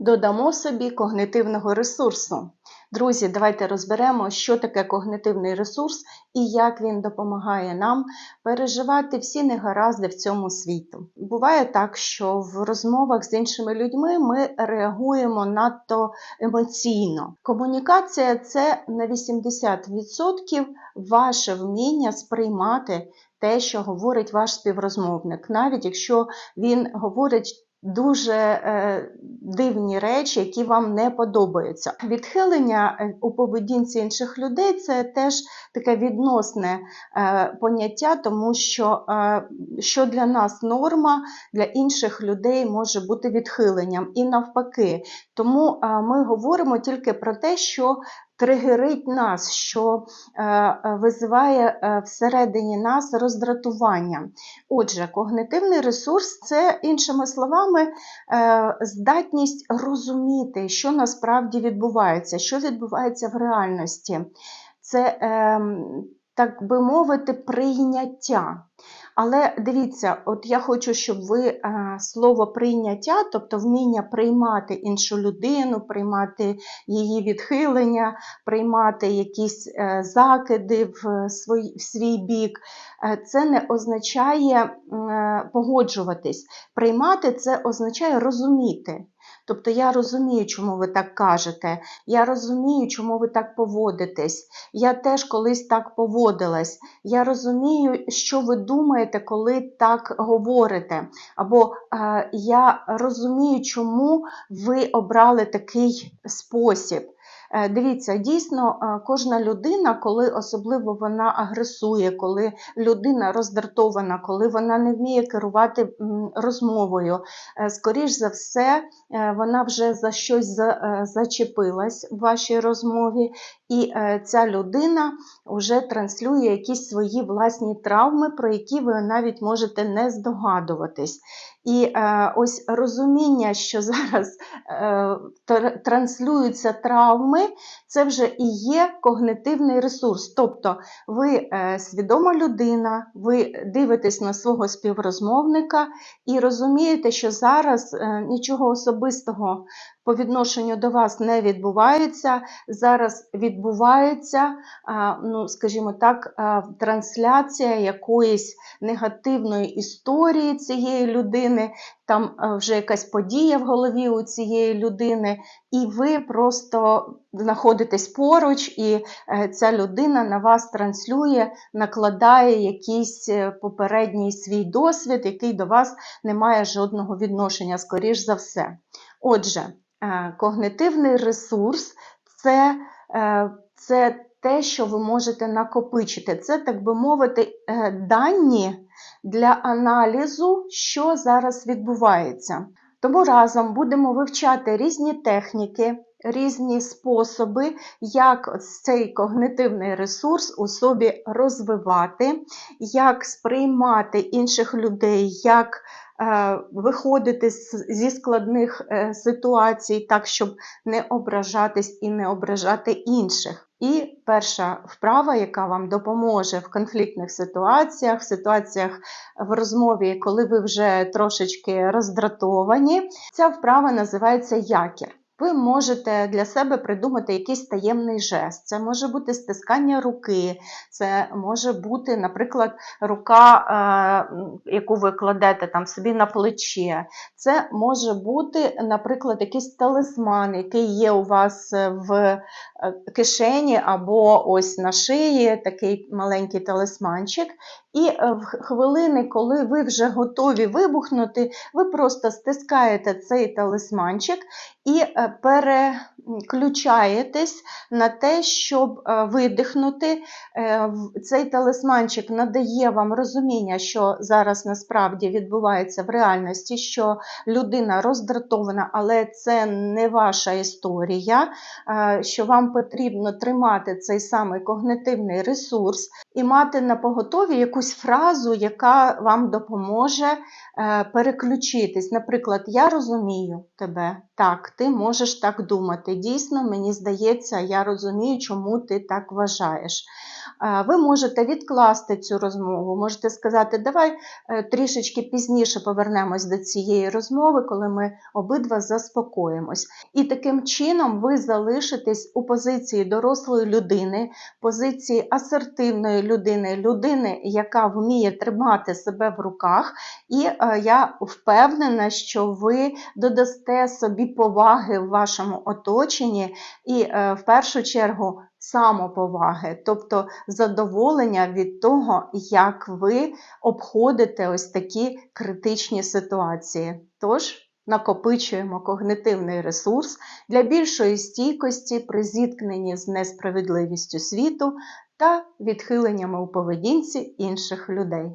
Додамо собі когнитивного ресурсу. Друзі, давайте розберемо, що таке когнитивний ресурс і як він допомагає нам переживати всі негаразди в цьому світу. Буває так, що в розмовах з іншими людьми ми реагуємо надто емоційно. Комунікація це на 80% ваше вміння сприймати те, що говорить ваш співрозмовник, навіть якщо він говорить дуже е, дивні речі, які вам не подобаються. Відхилення е, у поведінці інших людей це теж таке відносне е, поняття, тому що що для нас норма, для інших людей може бути відхиленням і навпаки. Тому ми говоримо тільки про те, що тригерить нас, що е, е, визиває е, всередині нас роздратування. Отже, когнитивний ресурс це, іншими словами, здатність розуміти, що насправді відбувається, що відбувається в реальності. Це, е, так би мовити, прийняття. Але дивіться, от я хочу, щоб ви е, слово прийняття, тобто вміння приймати іншу людину, приймати її відхилення, приймати якісь е, закиди в свій, в свій бік, е, це не означає е, погоджуватись. Приймати це означає розуміти. Тобто я розумію, чому ви так кажете, я розумію, чому ви так поводитесь. Я теж колись так поводилась. Я розумію, що ви думаєте, коли так говорите. Або е, я розумію, чому ви обрали такий спосіб. Е, Дивіться, дійсно, е, кожна людина, коли особливо вона агресує, коли людина роздратована, коли вона не вміє керувати розмовою, е, скоріш за все, вона вже за щось зачепилась в вашій розмові, і ця людина вже транслює якісь свої власні травми, про які ви навіть можете не здогадуватись. І е, ось розуміння, що зараз е, транслюються травми, це вже і є когнитивний ресурс. Тобто ви е, свідома людина, ви дивитесь на свого співрозмовника і розумієте, що зараз е, нічого особистого по відношенню до вас не відбувається. Зараз відбувається, ну, скажімо так, трансляція якоїсь негативної історії цієї людини, там вже якась подія в голові у цієї людини, і ви просто знаходитесь поруч, і е, ця людина на вас транслює, накладає якийсь е, попередній свій досвід, який до вас не має жодного відношення, скоріш за все. Отже, когнитивний ресурс це, е, це те, що ви можете накопичити. Це, так би мовити, е, дані для аналізу, що зараз відбувається. Тому разом будемо вивчати різні техніки, різні способи, як цей когнитивний ресурс у собі розвивати, як сприймати інших людей, як е, виходити зі складних е, ситуацій так, щоб не ображатись і не ображати інших. І перша вправа, яка вам допоможе в конфліктних ситуаціях, в ситуаціях в розмові, коли ви вже трошечки роздратовані, ця вправа називається якір. Ви можете для себе придумати якийсь таємний жест. Це може бути стискання руки, це може бути, наприклад, рука, е, яку ви кладете там собі на плече. Це може бути, наприклад, якийсь талисман, який є у вас в е, кишені або ось на шиї, такий маленький талисманчик. І е, в хвилини, коли ви вже готові вибухнути, ви просто стискаєте цей талисманчик і е, переключаєтесь на те, щоб е, видихнути. Цей талисманчик надає вам розуміння, що зараз насправді відбувається в реальності, що людина роздратована, але це не ваша історія, що вам потрібно тримати цей самий когнитивний ресурс і мати на поготові якусь фразу, яка вам допоможе е, переключитись. Наприклад, я розумію тебе. Так, ти можеш так думати. Дійсно, мені здається, я розумію, чому ти так вважаєш. Ви можете відкласти цю розмову, можете сказати, давай е, трішечки пізніше повернемось до цієї розмови, коли ми обидва заспокоїмось. І таким чином ви залишитесь у позиції дорослої людини, позиції асертивної людини, людини, яка вміє тримати себе в руках. І е, я впевнена, що ви додасте собі поваги в вашому оточенні і е, в першу чергу самоповаги, тобто задоволення від того, як ви обходите ось такі критичні ситуації. Тож накопичуємо когнитивний ресурс для більшої стійкості при зіткненні з несправедливістю світу та відхиленнями у поведінці інших людей.